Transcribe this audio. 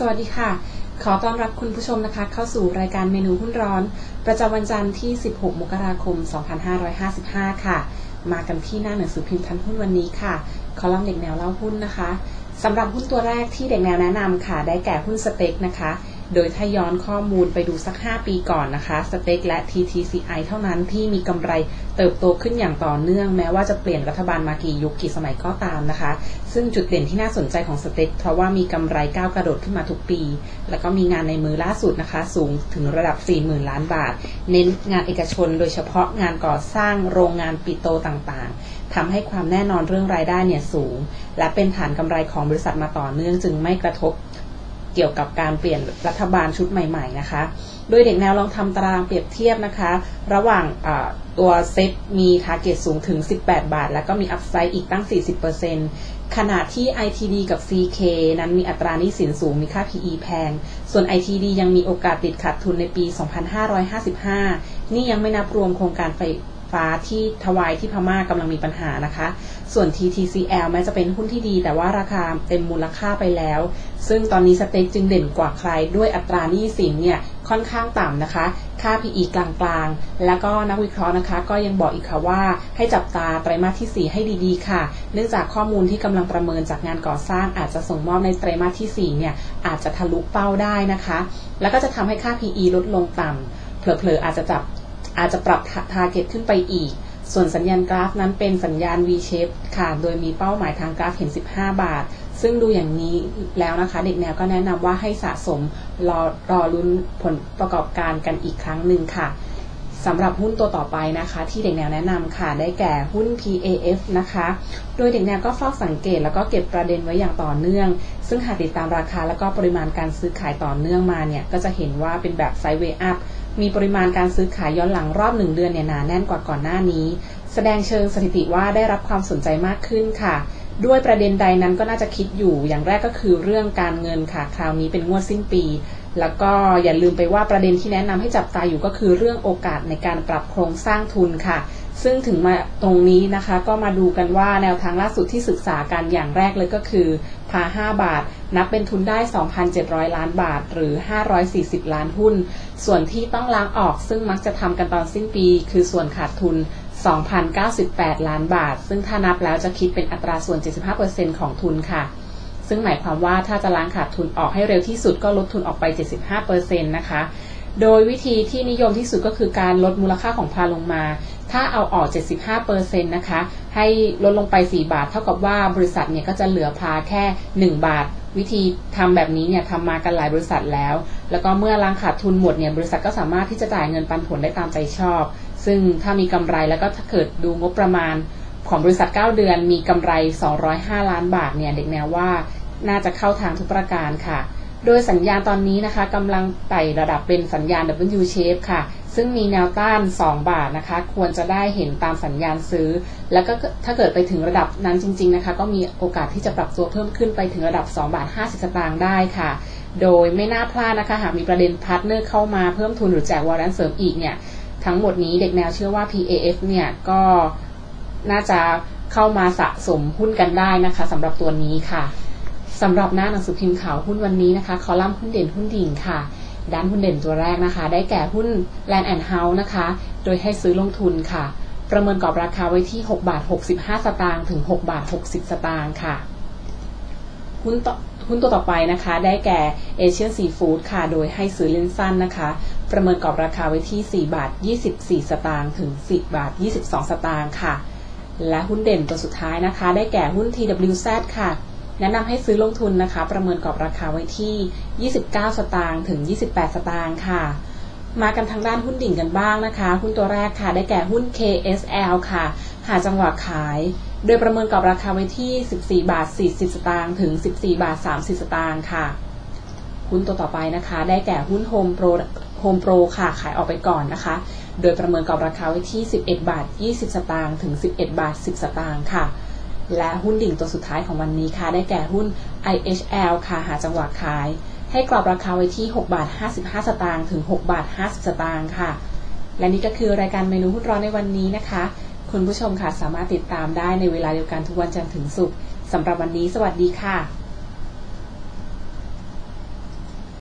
สวัสดีค่ะ ขอต้อนรับคุณผู้ชมนะคะ เข้าสู่รายการเมนูหุ้นร้อน ประจำวันจันทร์ที่ 16 มกราคม 2555 ค่ะ มากันที่หน้าหนังสือพิมพ์ทันหุ้นวันนี้ค่ะ คอลัมน์เด็กแนวเล่าหุ้นนะคะสำหรับหุ้นตัวแรกที่เด็กแนวแนะนำค่ะ ได้แก่หุ้นสเต็กนะคะ โดยถ้าย้อนข้อมูลไปดูสัก 5 ปีก่อนนะคะสเต็กและ TTCI เท่านั้นที่มีกำไรเติบโตขึ้นอย่างต่อเนื่องแม้ว่าจะเปลี่ยนรัฐบาลมากี่ยุคกี่สมัยก็ตามนะคะ ซึ่งจุดเด่นที่น่าสนใจของสเต็กเพราะว่ามีกำไรก้าวกระโดดขึ้นมาทุกปี แล้วก็มีงานในมือล่าสุดนะคะ สูงถึงระดับ 40,000 ล้านบาท เน้นงานเอกชน โดยเฉพาะงานก่อสร้างโรงงานปิโตต่างๆทำให้ความแน่นอนเรื่องรายได้เนี่ยสูง และเป็นฐานกำไรของบริษัทมาต่อเนื่องจึงไม่กระทบ เกี่ยวกับการเปลี่ยนรัฐบาลชุดใหม่ ๆ นะคะ โดยเด็กแนวลองทำตารางเปรียบเทียบนะคะ ระหว่างตัวเซ็ตมีทาร์เก็ตสูงถึง 18 บาท แล้วก็มีอัพไซด์อีกตั้ง 40%ขณะที่ ITD กับ CK นั้นมีอัตราหนี้สินสูงมีค่า PE แพง ส่วน ITD ยังมีโอกาสติดขัดทุนในปี 2555 นี่ยังไม่นับรวมโครงการไฟ ฟ้าที่ทวายที่พม่ากำลังมีปัญหานะคะ ส่วน TTCL แม้จะเป็นหุ้นที่ดี แต่ว่าราคาเต็มมูลค่าไปแล้ว ซึ่งตอนนี้สเต็กจึงเด่นกว่าใครด้วยอัตราหนี้สินเนี่ยค่อนข้างต่ำนะคะ ค่า PE กลางๆ แล้วก็นักวิเคราะห์นะคะ ก็ยังบอกอีกค่ะว่าให้จับตาไตรมาสที่ 4 ให้ดีๆ ค่ะ เนื่องจากข้อมูลที่กำลังประเมินจากงานก่อสร้าง อาจจะส่งมอบในไตรมาสที่4เนี่ยอาจจะทะลุเป้าได้นะคะ แล้วก็จะทำให้ค่า PE ลดลงต่ำเผลอๆอาจจะจับ อาจจะปรับ target ขึ้นไปอีก ส่วนสัญญาณกราฟนั้นเป็นสัญญาณ V shape ค่ะ โดยมีเป้าหมายทางกราฟเห็น 15 บาท ซึ่งดูอย่างนี้แล้วนะคะ เด็กแนวก็แนะนำว่าให้สะสมรอรอลุ้นผลประกอบการกันอีกครั้งหนึ่งค่ะสำหรับหุ้นตัวต่อไปนะคะ ที่เด็กแนวแนะนำค่ะ ได้แก่หุ้น PAF นะคะ โดยเด็กแนวก็เฝ้าสังเกตแล้วก็เก็บประเด็นไว้อย่างต่อเนื่อง ซึ่งหากติดตามราคาแล้วก็ปริมาณการซื้อขายต่อเนื่องมาเนี่ย ก็จะเห็นว่าเป็นแบบไซด์เวย์อัพ มีปริมาณการซื้อขายย้อนหลังรอบหนึ่งเดือนเนี่ยหนาแน่นกว่าก่อนหน้านี้ แสดงเชิงสถิติว่าได้รับความสนใจมากขึ้นค่ะ ด้วยประเด็นใดนั้นก็น่าจะคิดอยู่ อย่างแรกก็คือเรื่องการเงินค่ะ คราวนี้เป็นงวดสิ้นปี แล้วก็อย่าลืมไปว่าประเด็นที่แนะนำให้จับตาอยู่ก็คือเรื่องโอกาสในการปรับโครงสร้างทุนค่ะ ซึ่งถึงมาตรงนี้นะคะ ก็มาดูกันว่าแนวทางล่าสุดที่ศึกษากันอย่างแรกเลยก็คือพา 5 บาท นับเป็นทุนได้ 2,700 ล้านบาท หรือ 540 ล้านหุ้น ส่วนที่ต้องล้างออกซึ่งมักจะทำกันตอนสิ้นปี คือส่วนขาดทุน 2,098 ล้านบาท ซึ่งถ้านับแล้วจะคิดเป็นอัตราส่วน 75%ของทุนค่ะ ซึ่งหมายความว่าถ้าจะล้างขาดทุนออกให้เร็วที่สุดก็ลดทุนออกไป 75%นะคะ โดยวิธีที่นิยมที่สุดก็คือการลดมูลค่าของพาลงมา ถ้าเอาออก 75%นะคะ ให้ลดลงไป 4 บาท เท่ากับว่าบริษัทเนี่ยก็จะเหลือพาแค่ 1 บาท วิธีทำแบบนี้เนี่ยทำมากันหลายบริษัทแล้ว แล้วก็เมื่อล้างขาดทุนหมดเนี่ยบริษัทก็สามารถที่จะจ่ายเงินปันผลได้ตามใจชอบ ซึ่งถ้ามีกำไรแล้วก็ถ้าเกิดดูงบประมาณ ของบริษัท 9 เดือน มีกำไร 205 ล้านบาทเนี่ยเด็กแนวว่าน่าจะเข้าทางทุกประการค่ะ โดยสัญญาณตอนนี้นะคะกำลังไต่ระดับเป็นสัญญาณ W shape ค่ะ ซึ่งมีแนวต้าน 2 บาทนะคะ ควรจะได้เห็นตามสัญญาณซื้อ แล้วก็ถ้าเกิดไปถึงระดับนั้นจริง ๆนะคะ ก็มีโอกาสที่จะปรับตัวเพิ่มขึ้นไปถึงระดับ 2 บาท 50 สตางค์ได้ค่ะ โดยไม่น่าพลาดนะคะ หากมีประเด็นพาร์ทเนอร์เข้ามาเพิ่มทุนหรือแจกวอร์เรนเสริมอีกเนี่ยทั้งหมดนี้เด็กแนวเชื่อว่า PAF เนี่ยก็น่าจะเข้ามาสะสมหุ้นกันได้นะคะสำหรับตัวนี้ค่ะ สำหรับหน้าหนังสือพิมพ์ข่าวหุ้นวันนี้นะคะ คอลัมน์หุ้นเด่นหุ้นดิ่งค่ะ ด้านหุ้นเด่นตัวแรกนะคะ ได้แก่หุ้น Land and House นะคะ โดยให้ซื้อลงทุนค่ะ ประเมินกรอบราคาไว้ที่ 6 บาท 65 สตางค์ถึง 6 บาท 60 สตางค์ค่ะ หุ้นต่อหุ้นตัวต่อไปนะคะ ได้แก่เอเชียนซีฟู้ดค่ะ โดยให้ซื้อเล่นสั้นนะคะ ประเมินกรอบราคาไว้ที่ 4 บาท 24 สตางค์ถึง10บาท 22 สตางค์ค่ะ และหุ้นเด่นตัวสุดท้ายนะคะ ได้แก่หุ้น TWZ ค่ะ แนะนำให้ซื้อลงทุนนะคะ ประเมินกรอบราคาไว้ที่ 29 สตางค์ถึง 28 สตางค์ค่ะ มากันทางด้านหุ้นดิ่งกันบ้างนะคะ หุ้นตัวแรกค่ะได้แก่หุ้น KSL ค่ะ หาจังหวะขาย โดยประเมินกรอบราคาไว้ที่ 14 บาท 40 สตางค์ถึง 14 บาท 30 สตางค์ค่ะ หุ้นตัวต่อไปนะคะ ได้แก่หุ้น Home Pro Home Pro ค่ะขายออกไปก่อนนะคะ โดยประเมินกรอบราคาไว้ที่ 11 บาท 20 สตางค์ถึง 11 บาท 10 สตางค์ค่ะ และหุ้นดิ่งตัวสุดท้ายของวันนี้ค่ะ ได้แก่หุ้น IHL ค่ะหาจังหวะขาย ให้กรอบราคาไว้ที่ 6 บาท 55 สตางค์ถึง 6 บาท 50 สตางค์ค่ะ และนี่ก็คือรายการเมนูหุ้นร้อนในวันนี้นะคะ คุณผู้ชมค่ะสามารถติดตามได้ในเวลาเดียวกันทุกวันจันทร์ถึงศุกร์สำหรับวันนี้ สวัสดีค่ะ